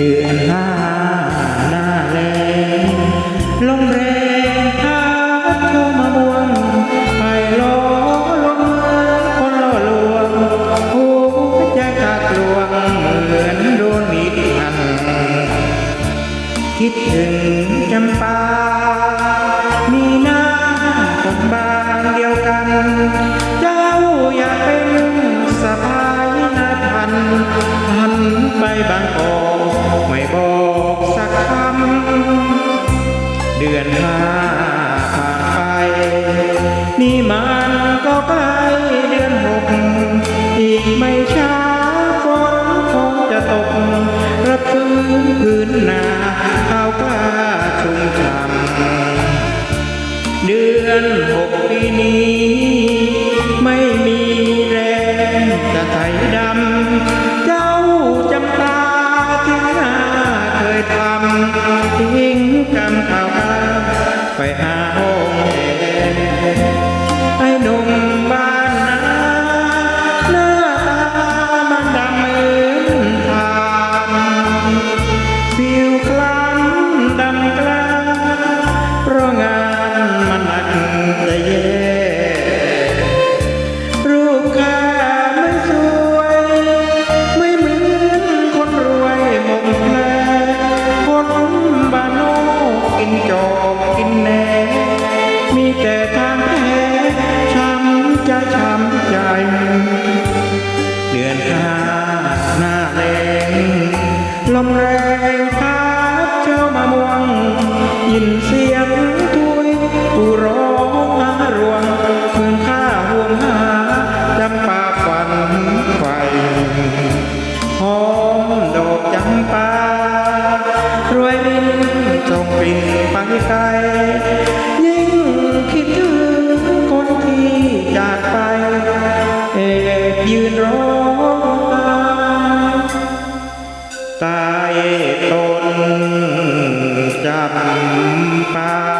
เดือนห้าหน้าแรงลมแรงพัดเข้ามามวงไปล้อลมเมืองคนล่อลวงหัวใจขาดลวงเหมือนโดนมีดหั่นคิดถึงจำปา มีหน้าคนบางเดียวกัน เจ้าอยากเป็นสะพายนายพันพันไปบางกอก อนห้าผ่านไป นี่มันก็ใกล้เดือนหก อีกไม่ช้าฝนคงจะตกระพื้นพื้นนาข้าวกล้าชุ่มฉ่ำเดือนหกปีนี้ ไม่มีแรงจะไถดำ เจ้าจำปาที่หน้าเคยทำทิ้งกรรมข่า หาห้องแอร์ไอ้หนุ่มบ้านนาหน้าตามันดำเหมือนทานผิวคล้ำดำกล้าเพราะงานมันหนักจะแย่รูปข้าไม่สวย ไม่เหมือนคนรวยหมกแผลคนบ้านนอกกินจอบกินแหน มีแต่ทางแพ้ช้ำใจช้ำใจ เดือนห้าหน้าแรงลมแรงพัดเจ้ามามวง ยินเสียงทุยผู้ร้องหารวงเมืองข้าห่วงหาจำปาฝันไฟหอมดอกจำปารวยดินส่งกลิ่นไปไกล ต้นจำปา